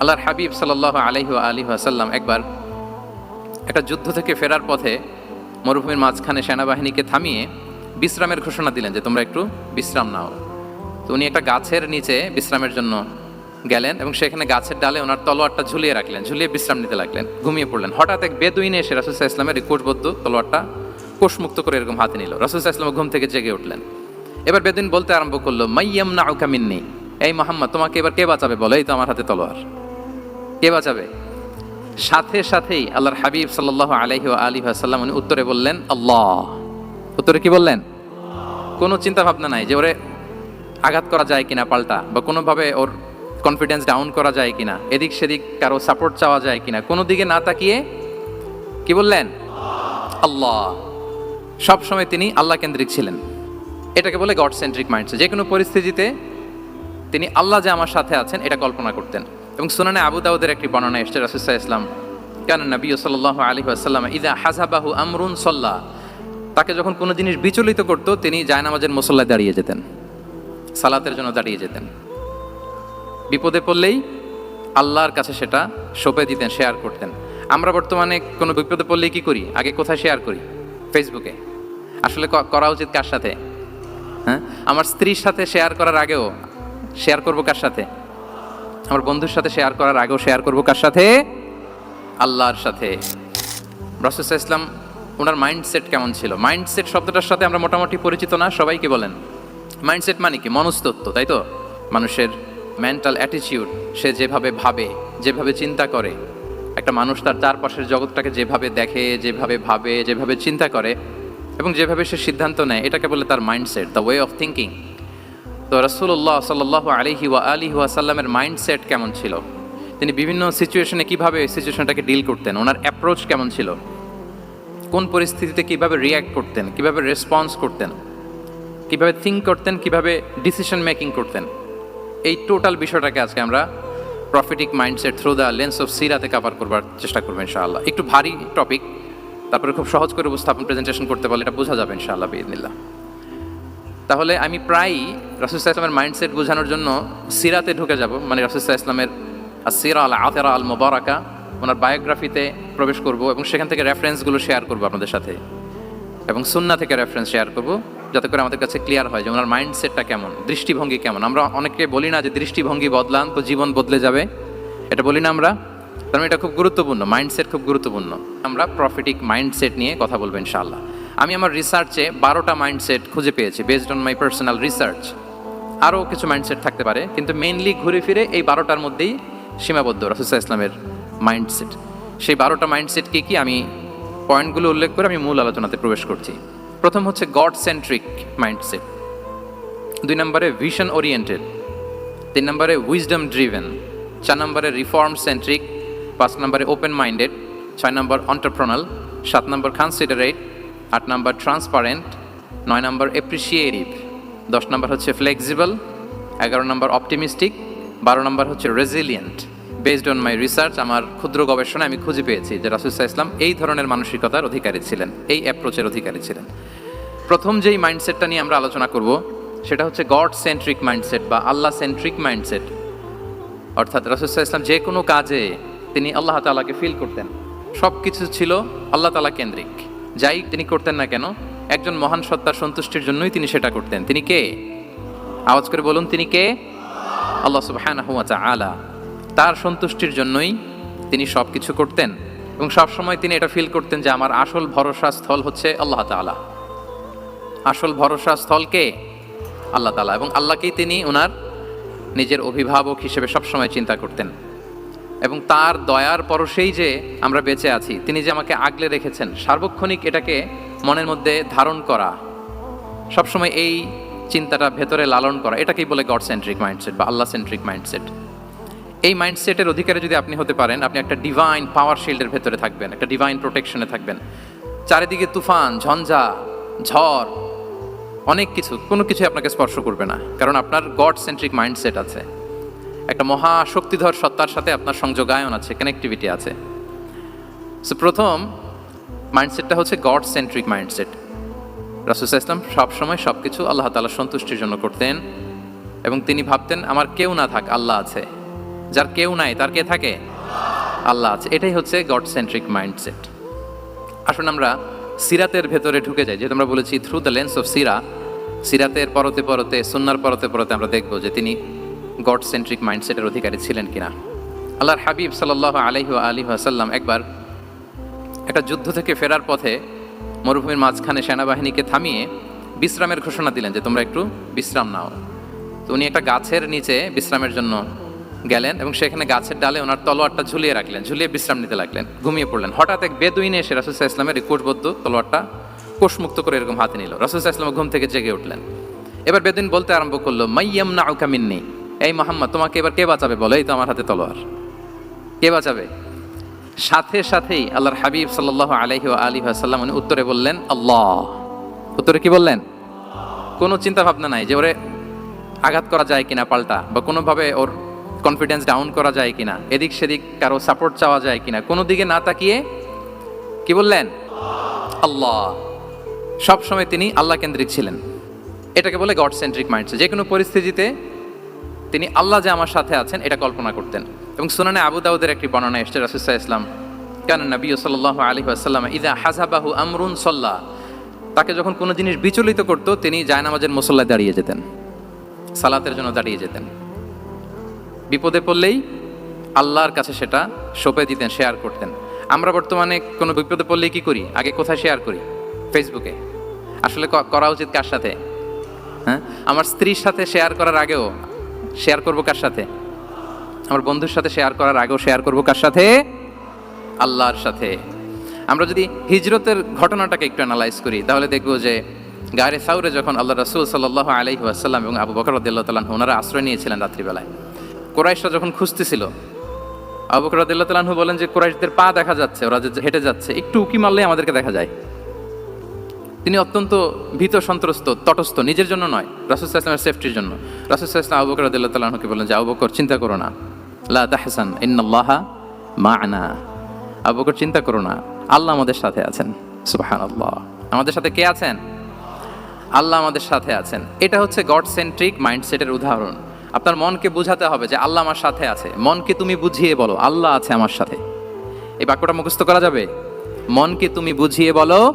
আল্লাহর হাবিব সাল্লাহ আলহি আলী আসাল্লাম একবার একটা যুদ্ধ থেকে ফেরার পথে মরুভূমির মাঝখানে সেনাবাহিনীকে থামিয়ে বিশ্রামের ঘোষণা দিলেন যে তোমরা একটু বিশ্রাম নাও। তো উনি একটা গাছের নিচে বিশ্রামের জন্য গেলেন এবং সেখানে গাছের ডালে ওনার তলোয়ারটা ঝুলিয়ে রাখলেন, ঝুলিয়ে বিশ্রাম নিতে লাগলেন, ঘুমিয়ে পড়লেন। হঠাৎ এক বেদুইনে এসে রাসুসাহ ইসলামের কোষবদ্ধ তলোয়ারটা কোষমুক্ত করে এরকম হাতে নিল। রাসুসাহ ইসলাম ঘুম থেকে জেগে উঠলেন। এবার বেদুইন বলতে আরম্ভ করল মাইয়াম না মিন্নি, এই মোহাম্মদ, তোমাকে এবার কে বাঁচাবে বলো? এই তো আমার হাতে তলোয়ার। কে বাঁচাবে? সাথে সাথেই আল্লাহর হাবিব সাল্লাহ আলহি আলী সাল্লাম উনি উত্তরে বললেন, আল্লাহ। উত্তরে কি বললেন? কোনো চিন্তা ভাবনা নাই যে ওরে আঘাত করা যায় কিনা পাল্টা বা কোনোভাবে ওর কনফিডেন্স ডাউন করা যায় কিনা, এদিক সেদিক কারও সাপোর্ট চাওয়া যায় কিনা, কোনো দিকে না তাকিয়ে কি বললেন? আল্লাহ। সব সময় তিনি আল্লাহ কেন্দ্রিক ছিলেন। এটাকে বলে গড সেন্ট্রিক মাইন্ডসেট যে কোনো পরিস্থিতিতে তিনি আল্লাহ যে আমার সাথে আছেন, এটা কল্পনা করতেন। এবং সুনানে আবু দাউদের একটি বর্ণনা এসছে রাসুসাহ ইসলাম কেন নবী সাল্লাহ আলী আসাল্লাম ইদা হাজাবাহু আমরুন সল্লাহ তাকে যখন কোনো জিনিস বিচলিত করতো, তিনি জায়নামাজের মুসল্লায় দাঁড়িয়ে যেতেন, সালাতের জন্য দাঁড়িয়ে যেতেন। বিপদে পড়লেই আল্লাহর কাছে সেটা সঁপে দিতেন, শেয়ার করতেন। আমরা বর্তমানে কোনো বিপদে পড়লেই কি করি? আগে কোথায় শেয়ার করি? ফেসবুকে আসলে করা উচিত কার সাথে? হ্যাঁ? আমার স্ত্রীর সাথে শেয়ার করার আগেও শেয়ার করব কার সাথে? আমার বন্ধুর সাথে শেয়ার করার আগেও শেয়ার করব। কার সাথে? আল্লাহর সাথে। রসুসা ইসলাম ওনার মাইন্ডসেট কেমন ছিল? মাইন্ডসেট শব্দটার সাথে আমরা মোটামুটি পরিচিত না, সবাইকে বলেন। মাইন্ডসেট মানে কি? মনস্তত্ত্ব, তাই তো? মানুষের মেন্টাল অ্যাটিটিউড সে যেভাবে ভাবে, যেভাবে চিন্তা করে। একটা মানুষ তার চারপাশের জগৎটাকে যেভাবে দেখে, যেভাবে ভাবে, যেভাবে চিন্তা করে এবং যেভাবে সে সিদ্ধান্ত নেয়, এটাকে বলে তার mindset the way of thinking তো রসুল্লাহ সাল্লাহ আলিহি ওয়া আলিহি ওয়াসাল্লামের মাইন্ডসেট কেমন ছিল? তিনি বিভিন্ন সিচুয়েশনে কীভাবে সিচুয়েশনটাকে ডিল করতেন? ওনার অ্যাপ্রোচ কেমন ছিল? কোন পরিস্থিতিতে কীভাবে রিয়্যাক্ট করতেন? কীভাবে রেসপন্স করতেন? কীভাবে থিঙ্ক করতেন? কীভাবে ডিসিশন মেকিং করতেন? এই টোটাল বিষয়টাকে আজকে আমরা prophetic mindset through the lens of Sirat-e cover করবার চেষ্টা করব ইনশাআল্লাহ। একটু ভারী টপিক তারপরে খুব সহজ করে উপস্থাপন প্রেজেন্টেশন করতে পারলে এটা বোঝা যাবে ইনশাআল্লাহ বিদিনিল্লাহ তাহলে আমি প্রায়ই রাসুসাহ ইসলামের মাইন্ডসেট বোঝানোর জন্য সিরাতে ঢুকে যাব। মানে রাসুসাহ ইসলামের সিরা আল আতেরা আল মোবারকা ওনার বায়োগ্রাফিতে প্রবেশ করব এবং সেখান থেকে রেফারেন্সগুলো শেয়ার করব আপনাদের সাথে। এবং সুন্না থেকে রেফারেন্স শেয়ার করব, যাতে করে আমাদের কাছে ক্লিয়ার হয় যে ওনার মাইন্ডসেটটা কেমন, দৃষ্টিভঙ্গি কেমন। আমরা অনেকে বলি না যে দৃষ্টিভঙ্গি বদলান তো জীবন বদলে যাবে। এটা বলি না আমরা। মানে এটা খুব গুরুত্বপূর্ণ মাইন্ডসেট খুব গুরুত্বপূর্ণ। আমরা প্রফিটিক মাইন্ডসেট নিয়ে কথা বলব ইনশাআল্লাহ। আমি আমার রিসার্চে বারোটা মাইন্ডসেট খুঁজে পেয়েছি based on my personal research আরও কিছু মাইন্ডসেট থাকতে পারে, কিন্তু মেইনলি ঘুরে ফিরে এই বারোটার মধ্যেই সীমাবদ্ধ রাসুসা ইসলামের মাইন্ডসেট সেই বারোটা মাইন্ডসেট কী কী? আমি পয়েন্টগুলো উল্লেখ করে আমি মূল আলোচনাতে প্রবেশ করছি। প্রথম হচ্ছে গড সেন্ট্রিক মাইন্ডসেট দুই নম্বরে ভিশন ওরিয়েন্টেড তিন নম্বরে উইজডম ড্রিভেন চার নম্বরে রিফর্ম সেন্ট্রিক পাঁচ নম্বরে ওপেন মাইন্ডেড ছয় নম্বর অন্টারপ্রনাল সাত নম্বর কনসিডারেট আট নম্বর ট্রান্সপারেন্ট নয় নম্বর এপ্রিসিয়েটিভ দশ নম্বর হচ্ছে ফ্লেক্সিবল এগারো নম্বর অপটিমিস্টিক বারো নাম্বার হচ্ছে resilient based on my research আমার ক্ষুদ্র গবেষণায় আমি খুঁজে পেয়েছি যে রাসুসাহ ইসলাম এই ধরনের মানসিকতার অধিকারী ছিলেন, এই অ্যাপ্রোচের অধিকারী ছিলেন। প্রথম যেই মাইন্ডসেটটা নিয়ে আমরা আলোচনা করব, সেটা হচ্ছে গড সেন্ট্রিক মাইন্ডসেট বা আল্লাহ সেন্ট্রিক মাইন্ডসেট অর্থাৎ রাসুসাহ ইসলাম যে কোনো কাজে তিনি আল্লাহ তালাকে ফিল করতেন। সব কিছু ছিল আল্লাহ তালা কেন্দ্রিক। যাই তিনি করতেন না কেন, একজন মহান সত্তার সন্তুষ্টির জন্যই তিনি সেটা করতেন। তিনি কে? আওয়াজ করে বলুন, তিনি কে? আল্লাহ সুবহানাহু ওয়া তাআলা। তার সন্তুষ্টির জন্যই তিনি সব কিছু করতেন এবং সব সময় তিনি এটা ফিল করতেন যে আমার আসল ভরসা স্থল হচ্ছে আল্লাহ তাআলা। আসল ভরসা স্থল কে? আল্লাহ তালা এবং আল্লাহকেই তিনি ওনার নিজের অভিভাবক হিসেবে সবসময় চিন্তা করতেন। এবং তার দয়ার পরশেই যে আমরা বেঁচে আছি, তিনি যে আমাকে আগলে রেখেছেন, সার্বক্ষণিক এটাকে মনের মধ্যে ধারণ করা, সবসময় এই চিন্তাটা ভেতরে লালন করা, এটাকেই বলে গড সেন্ট্রিক মাইন্ডসেট বা আল্লাহ সেন্ট্রিক মাইন্ডসেট এই মাইন্ডসেটের অধিকারে যদি আপনি হতে পারেন, আপনি একটা ডিভাইন পাওয়ার শিল্ডের ভেতরে থাকবেন, একটা ডিভাইন প্রোটেকশনে থাকবেন। চারিদিকে তুফান, ঝঞ্ঝা, ঝড়, অনেক কিছু, কোনো কিছু আপনাকে স্পর্শ করবে না, কারণ আপনার গড সেন্ট্রিক মাইন্ডসেট আছে। একটা মহা শক্তিধর সত্তার সাথে আপনার সংযোগায়ন আছে কানেক্টিভিটি আছে। সো প্রথম মাইন্ডসেটটা হচ্ছে গড সেন্ট্রিক মাইন্ডসেট রাসুসা ইসলাম সবসময় সব কিছু আল্লাহ তালা সন্তুষ্টির জন্য করতেন এবং তিনি ভাবতেন, আমার কেউ না থাক, আল্লাহ আছে। যার কেউ নাই, তার কে থাকে? আল্লাহ আছে। এটাই হচ্ছে গড সেন্ট্রিক মাইন্ডসেট আসুন আমরা সিরাতের ভেতরে ঢুকে যাই। যেহেতু আমরা বলেছি থ্রু দ্য লেন্স অফ সিরা সিরাতের পরতে পরতে, সুন্নার পরতে পরতে আমরা দেখব যে তিনি গড সেন্ট্রিক মাইন্ডসেটের অধিকারী ছিলেন কিনা? আল্লাহর হাবিব সাল্লাহ আলহি আলী আসাল্লাম একবার একটা যুদ্ধ থেকে ফেরার পথে মরুভূমির মাঝখানে সেনাবাহিনীকে থামিয়ে বিশ্রামের ঘোষণা দিলেন যে, তোমরা একটু বিশ্রাম নাও। তো উনি একটা গাছের নিচে বিশ্রামের জন্য গেলেন এবং সেখানে গাছের ডালে ওনার তলোয়ারটা ঝুলিয়ে রাখলেন, ঝুলিয়ে বিশ্রাম নিতে লাগলেন, ঘুমিয়ে পড়লেন। হঠাৎ এক বেদুইনে এসে রাসুসাহ ইসলামের এই কোষবদ্ধ তলোয়ারটা কোষমুক্ত করে এরকম হাতে নিল। রাসুসাহ ইসলাম ঘুম থেকে জেগে উঠলেন। এবার বেদুইন বলতে আরম্ভ করল মাইয়াম না মিন্নি। এই মোহাম্মদ, তোমাকে এবার কে বাঁচাবে বলো? এই তো আমার হাতে তলোয়ার। কে বাঁচাবে? সাথে সাথেই আল্লাহর হাবিব সাল্লাহ আলহি আলী সাল্লাম উনি উত্তরে বললেন, আল্লাহ। উত্তরে কি বললেন? কোনো চিন্তা ভাবনা নাই যে ওরে আঘাত করা যায় কিনা পাল্টা বা কোনোভাবে ওর কনফিডেন্স ডাউন করা যায় কিনা, এদিক সেদিক কারও সাপোর্ট চাওয়া যায় কিনা, কোনো দিকে না তাকিয়ে কি বললেন? আল্লাহ। সব সময় তিনি আল্লাহ কেন্দ্রিক ছিলেন। এটাকে বলে গড সেন্ট্রিক মাইন্ডসেট যে কোনো পরিস্থিতিতে তিনি আল্লাহ যে আমার সাথে আছেন, এটা কল্পনা করতেন। এবং সুনানে আবু দাউদের একটি বর্ণনা এসছে রাসুসাহ ইসলাম কেন নবী সাল্লাহ আলী আসাল্লাম ইদা হাজাবাহু আমরুন সল্লাহ তাকে যখন কোনো জিনিস বিচলিত করতো, তিনি জায়নামাজের মুসল্লায় দাঁড়িয়ে যেতেন, সালাতের জন্য দাঁড়িয়ে যেতেন। বিপদে পড়লেই আল্লাহর কাছে সেটা সঁপে দিতেন, শেয়ার করতেন। আমরা বর্তমানে কোনো বিপদে পড়লেই কি করি? আগে কোথায় শেয়ার করি? ফেসবুকে আসলে করা উচিত কার সাথে? হ্যাঁ? আমার স্ত্রীর সাথে শেয়ার করার আগেও শেয়ার করব কার সাথে? আমার বন্ধুর সাথে শেয়ার করার আগেও শেয়ার করব কার সাথে? আল্লাহর সাথে। আমরা যদি হিজরতের ঘটনাটাকে একটু অ্যানালাইজ করি, তাহলে দেখব যে গায়ে সাউরে যখন আল্লাহ রসুল সাল্লাহ আলহি আসাল্লাম এবং আবু বকর তালাহ ওনারা আশ্রয় নিয়েছিলেন রাত্রিবেলায়, কোরাইশরা যখন খুঁজতেছিল, আবু বকর রদুল্লাহ তালাহু বলেন যে কোরাইশদের পা দেখা যাচ্ছে, ওরা যে হেঁটে যাচ্ছে, একটু উকি মারলেই আমাদেরকে দেখা যায়। তিনি অত্যন্ত ভীত সন্ত্রস্ত, তটস্থ, নিজের জন্য নয় রাসুসাহ ইসলামের সেফটির জন্য। রাসুসাহ ইসলাম আবু বকর তালাহকে বলেন যে, আবু বকর, চিন্তা করো না। লা তাহসান, ইন্নাল্লাহা মা'না। আবু বকর, চিন্তা করো না। আল্লাহ আমাদের সাথে আছেন। সুবহানাল্লাহ। আমাদের সাথে কে আছেন? আল্লাহ আমাদের সাথে আছেন। এটা হচ্ছে গড সেন্ট্রিক মাইন্ডসেটের উদাহরণ। আপনার মনকে বোঝাতে হবে যে, আল্লাহ আমার সাথে আছে। মনকে তুমি বুঝিয়ে বলো, আল্লাহ আছে আমার সাথে। এই বাক্যটা মুখস্থ করা যাবে? মনকে তুমি বুঝিয়ে বলো